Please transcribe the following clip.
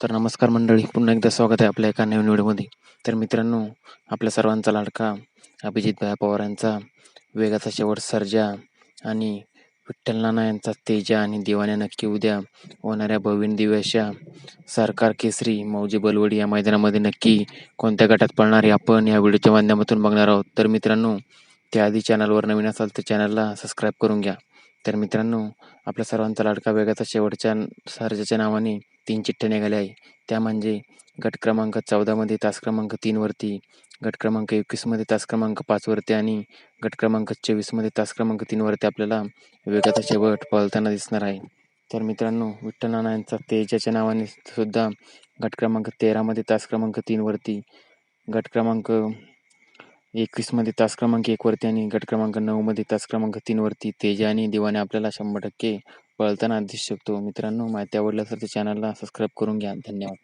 तर नमस्कार मंडळी पुन्हा एकदा स्वागत आहे आपल्या एका नवीन व्हिडिओमध्ये. तर मित्रांनो आपल्या सर्वांचा लाडका अभिजित भाया पवार यांचा वेगाचा शेवट सर्जा आणि विठ्ठल नाना यांचा तेजा आणि दिवाण्या नक्की उद्या होणाऱ्या भवीन दिव्याशा सरकार केसरी मौजे बलवडी या मैदानामध्ये नक्की कोणत्या गटात पळणार आपण या व्हिडिओच्या माध्यमातून बघणार आहोत. तर मित्रांनो त्याआधी चॅनलवर नवीन असाल तर चॅनलला सबस्क्राईब करून घ्या. तर मित्रांनो आपल्या सर्वांचा लाडका वेगाचा शेवटच्या सर्जाच्या नावाने तीन चिठ्ठ्या निघाल्या आहे. त्या म्हणजे गट क्रमांक चौदामध्ये तास क्रमांक तीनवरती गट क्रमांक एकवीसमध्ये तास क्रमांक पाचवरती आणि गट क्रमांक चोवीसमध्ये तास क्रमांक तीनवरती आपल्याला वेगाचा शेवट पळताना दिसणार आहे. तर मित्रांनो विठ्ठल नाना यांचा तेजाच्या नावाने सुद्धा गट क्रमांक तेरामध्ये तास क्रमांक तीनवरती गट क्रमांक एकवीसमध्ये तास क्रमांक एकवरती आणि गट क्रमांक नऊमध्ये तास क्रमांक तीनवरती तेजा आणि दिवाने आपल्याला शंभर टक्के पळताना दिसू शकतो. मित्रांनो माहिती आवडलं तर चॅनलला सबस्क्राईब करून घ्या. धन्यवाद.